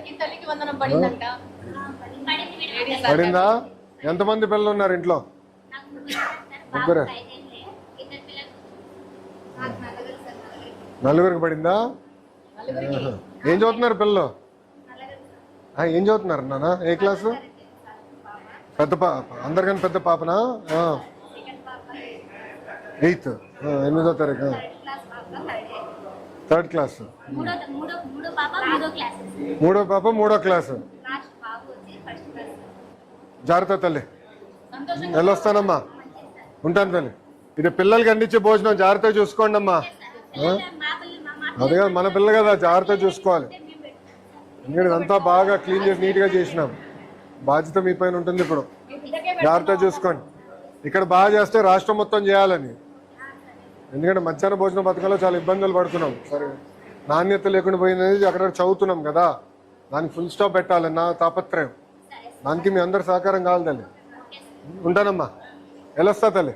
అందరికి తల్లికి వందనం పడిందంట. పడిందా. ఎంతమంది పిల్లలు. ఉన్నారు ఇంట్లో ముగ్గురు నలుగురికి. పడిందా. ఏం చదువుతున్నారు పిల్లలు? ఆ, ఏం చదువుతున్నారు నాన్న? ఏ క్లాసు? పెద్ద పాప అందరికన్నా పెద్ద పాపనా? ఎయిత్. ఎనిమిదో తారీఖు. థర్డ్ క్లాస్ మూడో పాప మూడో క్లాసు జాగ్రత్త తల్లి. వెళ్ళొస్తానమ్మా. ఉంటాను తల్లి. ఇది పిల్లలకి అందించే భోజనం జాగ్రత్తగా చూసుకోండి అమ్మా అదే కదా మన పిల్ల కదా జాగ్రత్తగా చూసుకోవాలి. ఎందుకంటే ఇదంతా బాగా క్లీన్ చేసి నీట్గా చేసినాం. బాధ్యత మీ పైన ఉంటుంది ఇప్పుడు. జాగ్రత్తగా చూసుకోండి. ఇక్కడ బాగా చేస్తే రాష్ట్రం మొత్తం చేయాలని. ఎందుకంటే మధ్యాహ్న భోజన పథకంలో చాలా ఇబ్బందులు పడుతున్నాం. సరే. నాణ్యత లేకుండా పోయింది అక్కడ చదువుతున్నాం కదా. దానికి ఫుల్ స్టాప్ పెట్టాలి నా తాపత్రయం. దానికి మీ అందరి సహకారం కావాలి తల్లి. ఉంటానమ్మా. వెళ్ళొస్తా తల్లి?